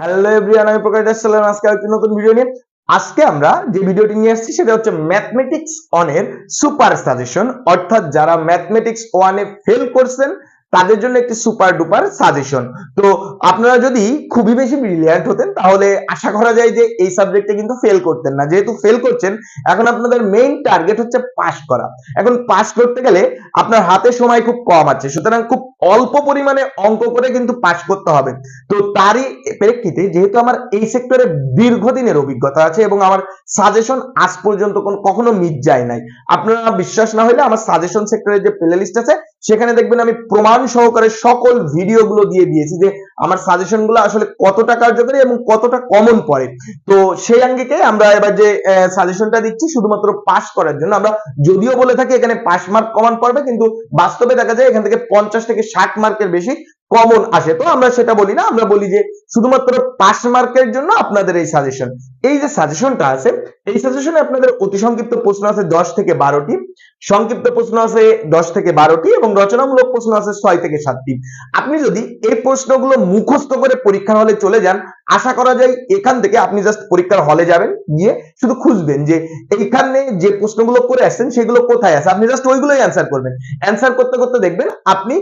Hello everyone আমি প্রকাশ দাস সালাম আজকে একটি নতুন ভিডিও নিয়ে। আজকে আমরা যে ভিডিওটি নিয়ে আসছি, সেটা হচ্ছে ম্যাথমেটিক্স অনের সুপার সাজেশন অর্থাৎ যারা ম্যাথমেটিক্স ওয়ানে ফেল করছেন তাদের জন্য একটি সুপার ডুপার সাজেশন তো আপনারা যদি খুবই বেশি ব্রিলিয়ান্ট হতেন, তাহলে আশা করা যায় যে এই সাবজেক্টে কিন্তু ফেল করতেন না। যেহেতু ফেল করছেন, এখন আপনাদের মেইন টার্গেট হচ্ছে পাস করা। এখন পাস করতে গেলে আপনার হাতে সময় খুব কম আছে। সুতরাং খুব অল্প পরিমাণে অঙ্ক করে কিন্তু পাস করতে হবে। তো তারই প্রেক্ষিতে যেহেতু আমার এই সেক্টরে দীর্ঘদিনের অভিজ্ঞতা আছে এবং আমার সাজেশন আজ পর্যন্ত কোন কখনো মিট যায় নাই। আপনারা বিশ্বাস না হলে আমার সাজেশন সেক্টরের যে প্লে লিস্ট আছে সেখানে দেখবেন আমি প্রমাণ সহকারে সকল ভিডিওগুলো দিয়ে দিয়েছি যে আমার সাজেশনগুলো আসলে কতটা কার্যকরী এবং কতটা কমন পড়ে। তো সেই আঙ্গিকে আমরা এবার যে সাজেশনটা দিচ্ছি শুধুমাত্র পাস করার জন্য। আমরা যদিও বলে থাকি এখানে পাস মার্ক কমন পড়বে, কিন্তু বাস্তবে দেখা যায় এখান থেকে পঞ্চাশ থেকে ষাট মার্কের বেশি কমন আসে। তো আমরা সেটা বলি না, আমরা বলি যে শুধুমাত্র পাস মার্কের জন্য আপনাদের এই সাজেশন এই যে সাজেশনটা আছে, এই সাজেশনে আপনাদের অতি সংক্ষিপ্ত প্রশ্ন আছে দশ থেকে বারোটি। সংক্ষিপ্ত প্রশ্ন আছে দশ থেকে বারোটি এবং রচনামূলক প্রশ্ন আছে ছয় থেকে সাতটি। আপনি যদি এই প্রশ্নগুলো মুখস্থ করে পরীক্ষা হলে চলে যান আশা করা যায় এখান থেকে আপনি জাস্ট পরীক্ষার হলে যাবেন, গিয়ে শুধু খুঁজবেন যে এইখানে যে প্রশ্নগুলো করে আসছেন সেগুলো কোথায় আছে? আপনি জাস্ট ওইগুলোই অ্যান্সার করবেন। অ্যান্সার করতে করতে দেখবেন আপনি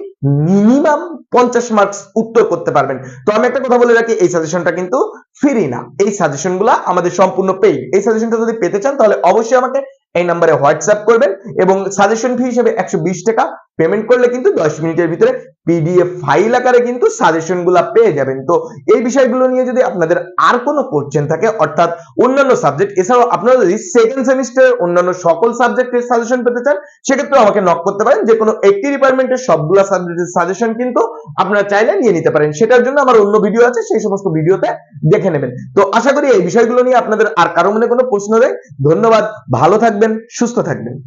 মিনিমাম পঞ্চাশ মার্কস উত্তর করতে পারবেন। তো আমি একটা কথা বলে রাখি, এই সাজেশনটা কিন্তু ফ্রি না। এই সাজেশনগুলা আমাদের সম্পূর্ণ পেইড এই সাজেশনটা যদি পেতে চান তাহলে অবশ্যই আমাকে এই নাম্বারে হোয়াটসঅ্যাপ করবেন এবং সাজেশন ফি হিসেবে একশো বিশ টাকা পেমেন্ট করলে কিন্তু দশ মিনিটের ভিতরে পিডিএফ ফাইল আকারে কিন্তু সাজেশন পেয়ে যাবেন। তো এই বিষয়গুলো নিয়ে যদি আপনাদের আর কোনো কোশ্চেন থাকে, অর্থাৎ অন্যান্য সাবজেক্ট এছাড়াও আপনারা যদি সেকেন্ড সেমিস্টারের অন্যান্য সকল সাবজেক্টের সাজেশন পেতে চান সেক্ষেত্রে আমাকে নক করতে পারেন। যে কোনো একটি ডিপার্টমেন্টের সবগুলা সাবজেক্টের সাজেশন কিন্তু আপনারা চাইলে নিয়ে নিতে পারেন। সেটার জন্য আমার অন্য ভিডিও আছে, সেই সমস্ত ভিডিওতে দেখে নেবেন। তো আশা করি এই বিষয়গুলো নিয়ে আপনাদের আর কারও মনে কোনো প্রশ্ন নেই। ধন্যবাদ, ভালো থাকবেন, সুস্থ থাকবেন।